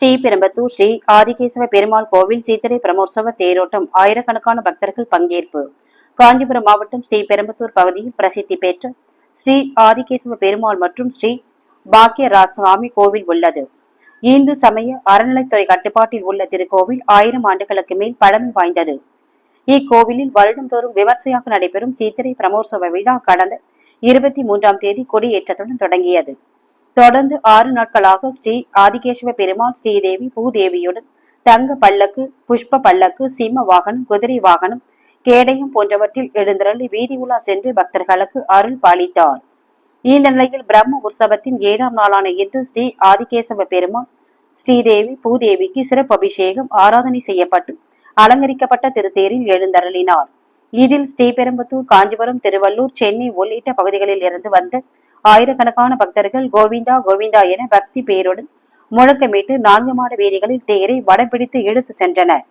ஸ்ரீபெரும்பத்தூர் ஸ்ரீ ஆதிகேசவ பெருமாள் கோவில் சித்திரை பிரமோற்சவ தேரோட்டம் ஆயிரக்கணக்கான பக்தர்கள் பங்கேற்பு. காஞ்சிபுரம் மாவட்டம் ஸ்ரீபெரும்பத்தூர் பகுதியில் பிரசித்தி பெற்ற ஸ்ரீ ஆதிகேசவ பெருமாள் மற்றும் ஸ்ரீ பாக்கியராஜ் சுவாமி கோவில் உள்ளது. இந்து சமய அறநிலைத்துறை கட்டுப்பாட்டில் உள்ள திருக்கோவில் ஆயிரம் ஆண்டுகளுக்கு மேல் பழமை வாய்ந்தது. இக்கோவிலில் வருடந்தோறும் விமர்சையாக நடைபெறும் சித்திரை பிரமோற்சவ விழா கடந்த இருபத்தி மூன்றாம் தேதி கொடியேற்றத்துடன் தொடங்கியது. தொடர்ந்து ஆறு நாட்களாக ஸ்ரீ ஆதிகேசவ பெருமாள் ஸ்ரீதேவி பூதேவியுடன் தங்க பல்லக்கு புஷ்ப பல்லக்கு சிம்ம வாகனம் குதிரை வாகனம் கேடயம் போன்றவற்றில் எழுந்தருளி வீதி உலா சென்று பக்தர்களுக்கு அருள் பாலித்தார். இந்த நிலையில் பிரம்ம உற்சவத்தின் ஏழாம் நாளான இன்று ஸ்ரீ ஆதிகேசவ பெருமாள் ஸ்ரீதேவி பூதேவிக்கு சிறப்பு அபிஷேகம் ஆராதனை செய்யப்பட்டு அலங்கரிக்கப்பட்ட திருத்தேரில் எழுந்தருளினார். இதில் ஸ்ரீபெரும்புத்தூர் காஞ்சிபுரம் திருவள்ளூர் சென்னை உள்ளிட்ட பகுதிகளில் இருந்து வந்த ஆயிரக்கணக்கான பக்தர்கள் கோவிந்தா கோவிந்தா என பக்தி பெயருடன் முழக்கமிட்டு நான்கு மாட வேதிகளில் தேரை வடம்பிடித்து இழுத்து சென்றனர்